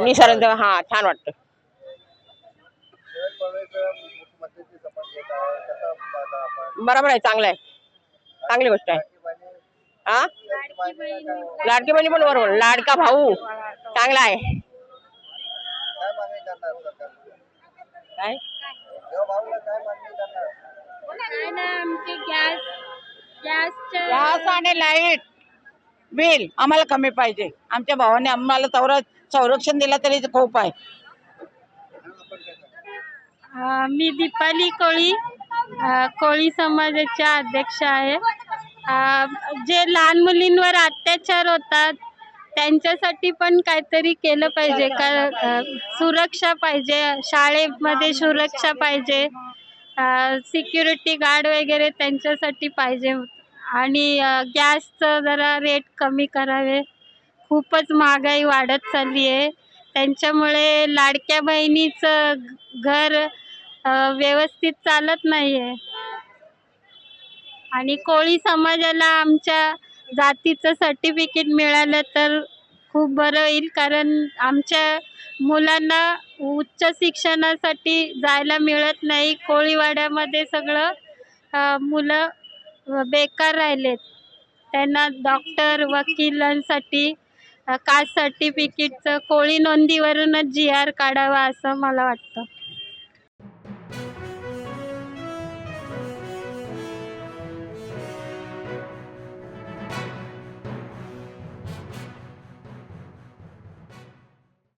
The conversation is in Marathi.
निसर्ग हा छान वाटतं. बरोबर आहे चांगलं आहे. चांगली गोष्ट आहे. हा लाडकी बहिणी पण बरोबर. लाडका भाऊ चांगला आहे. काय? गॅस आणि लाइट बिल आम्हाला कमी पाहिजे. आमच्या भावाने आम्हाला तेवढं संरक्षण दिलं तरी खूप आहे. मी दीपाली कोळी. कोळी समाजाच्या अध्यक्ष आहे. जे लहान मुलींवर अत्याचार होतात त्यांच्यासाठी पण काहीतरी केलं पाहिजे. का सुरक्षा पाहिजे शाळेमध्ये सुरक्षा पाहिजे. सिक्युरिटी गार्ड वगैरे त्यांच्यासाठी पाहिजे. आणि गॅसचं जरा रेट कमी करावे. खूपच महागाई वाढत चालली आहे. त्यांच्यामुळे लाडक्या बहिणीचं घर अ, व्यवस्थित चालत नाही आहे आणि कोळी समाजाला आमच्या जातीचं सर्टिफिकेट मिळालं तर खूप बरं होईल कारण आमच्या मुलांना उच्च शिक्षणासाठी जायला मिळत नाही. कोळीवाड्यामध्ये सगळं अ, मुलं बेकार राहिलेत. त्यांना डॉक्टर वकिलांसाठी कास्ट सर्टिफिकेटचं कोळी नोंदीवरूनच जी आर काढावा असं मला वाटतं.